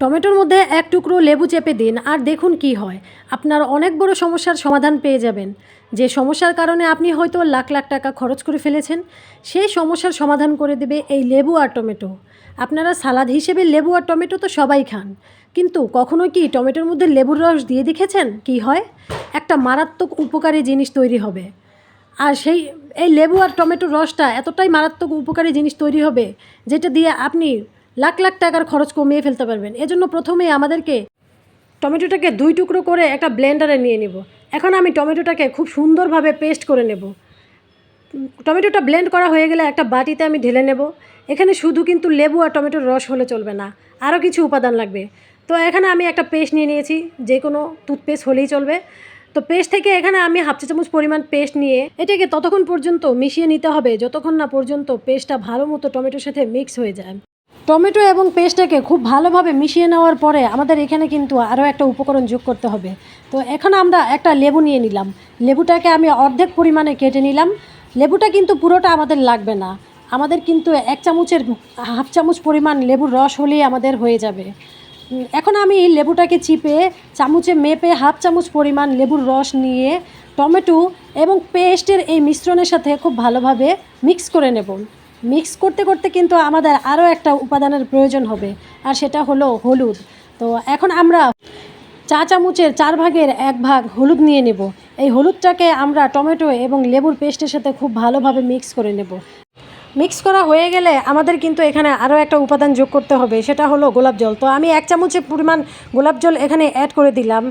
টমেটোর মধ্যে এক টুকরো লেবু চেপে দিন আর দেখুন কি হয়। আপনার অনেক বড় সমস্যার সমাধান পেয়ে যাবেন। যে সমস্যার কারণে আপনি হয়তো লাখ লাখ টাকা খরচ করে ফেলেছেন, সেই সমস্যার সমাধান করে দেবে এই লেবু আর টমেটো। আপনারা সালাদ হিসেবে লেবু আর টমেটো তো সবাই খান। কিন্তু কখনো কি টমেটোর মধ্যে লেবুর রস দিয়ে দেখেছেন কি হয়? একটা মারাত্মক উপকারী জিনিস তৈরি হবে। আর সেই, এই লেবু আর টমেটোর রসটা এতটাই মারাত্মক উপকারী জিনিস তৈরি হবে, যেটা দিয়ে আপনি লাখ লাখ টাকার খরচ কমিয়ে ফেলতে পারবেন। এজন্য প্রথমেই আমাদেরকে টমেটোটাকে দুই টুকরো করে একটা ব্লেন্ডারে নিয়ে নিব। এখন আমি টমেটোটাকে খুব সুন্দরভাবে পেস্ট করে নেব। টমেটোটা ব্লেন্ড করা হয়ে গেলে একটা বাটিতে আমি ঢেলে নেব। এখানে শুধু কিন্তু লেবু আর টমেটোর রস হলে চলবে না, আরও কিছু উপাদান লাগবে। তো এখানে আমি একটা পেস্ট নিয়ে নিয়েছি, যে কোনো টুথপেস্ট হলেই চলবে। তো পেস্ট থেকে এখানে আমি হাফ চা চামচ পরিমাণ পেস্ট নিয়ে এটাকে ততক্ষণ পর্যন্ত মিশিয়ে নিতে হবে, যতক্ষণ না পর্যন্ত পেস্টটা ভালো মতো টমেটোর সাথে মিক্স হয়ে যায়। টমেটো এবং পেস্টটাকে খুব ভালোভাবে মিশিয়ে নেওয়ার পরে আমাদের এখানে কিন্তু আরও একটা উপকরণ যোগ করতে হবে। তো এখন আমরা একটা লেবু নিয়ে নিলাম। লেবুটাকে আমি অর্ধেক পরিমাণে কেটে নিলাম। লেবুটা কিন্তু পুরোটা আমাদের লাগবে না। আমাদের কিন্তু এক চামচের হাফ চামচ পরিমাণ লেবুর রস হলেই আমাদের হয়ে যাবে। এখন আমি লেবুটাকে চিপে চামচে মেপে হাফ চামচ পরিমাণ লেবুর রস নিয়ে টমেটো এবং পেস্টের এই মিশ্রণের সাথে খুব ভালোভাবে মিক্স করে নেব। মিক্স করতে করতে কিন্তু আমাদের আরও একটা উপাদানের প্রয়োজন হবে, আর সেটা হলো হলুদ। তো এখন আমরা চা চামচের চার ভাগের এক ভাগ হলুদ নিয়ে নেব। এই হলুদটাকে আমরা টমেটো এবং লেবুর পেস্টের সাথে খুব ভালোভাবে মিক্স করে নেব। মিক্স করা হয়ে গেলে আমাদের কিন্তু এখানে আরও একটা উপাদান যোগ করতে হবে, সেটা হলো গোলাপ জল। তো আমি এক চামচের পরিমাণ গোলাপ জল এখানে অ্যাড করে দিলাম।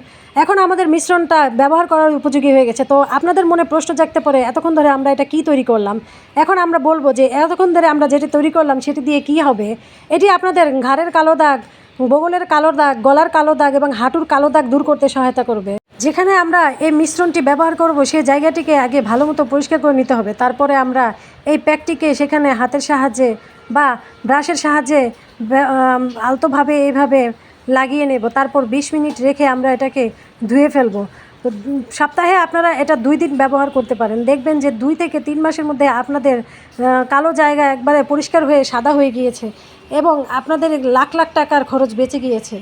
এখন আমাদের মিশ্রণটা ব্যবহার করার উপযোগী হয়ে গেছে। তো আপনাদের মনে প্রশ্ন জাগতে পারে, এতক্ষণ ধরে আমরা এটা কি তৈরি করলাম? এখন আমরা বলব যে, এতক্ষণ ধরে আমরা যেটি তৈরি করলাম, সেটি দিয়ে কি হবে? এটি আপনাদের ঘাড়ের কালো দাগ বগলের কালো দাগ, গলার কালো দাগ এবং হাঁটুর কালো দাগ দূর করতে সহায়তা করবে। যেখানে আমরা এই মিশ্রণটি ব্যবহার করব, সেই জায়গাটিকে আগে ভালো মতো পরিষ্কার করে নিতে হবে। তারপরে আমরা এই প্যাকটিকে সেখানে হাতের সাহায্যে বা ব্রাশের সাহায্যে আলতোভাবে এইভাবে লাগিয়ে নেব। তারপর বিশ মিনিট রেখে আমরা এটাকে ধুয়ে ফেলব। তো সপ্তাহে আপনারা এটা দুই দিন ব্যবহার করতে পারেন। দেখবেন যে দুই থেকে তিন মাসের মধ্যে আপনাদের কালো জায়গা একবারে পরিষ্কার হয়ে সাদা হয়ে গিয়েছে এবং আপনাদের লাখ লাখ টাকার খরচ বেঁচে গিয়েছে।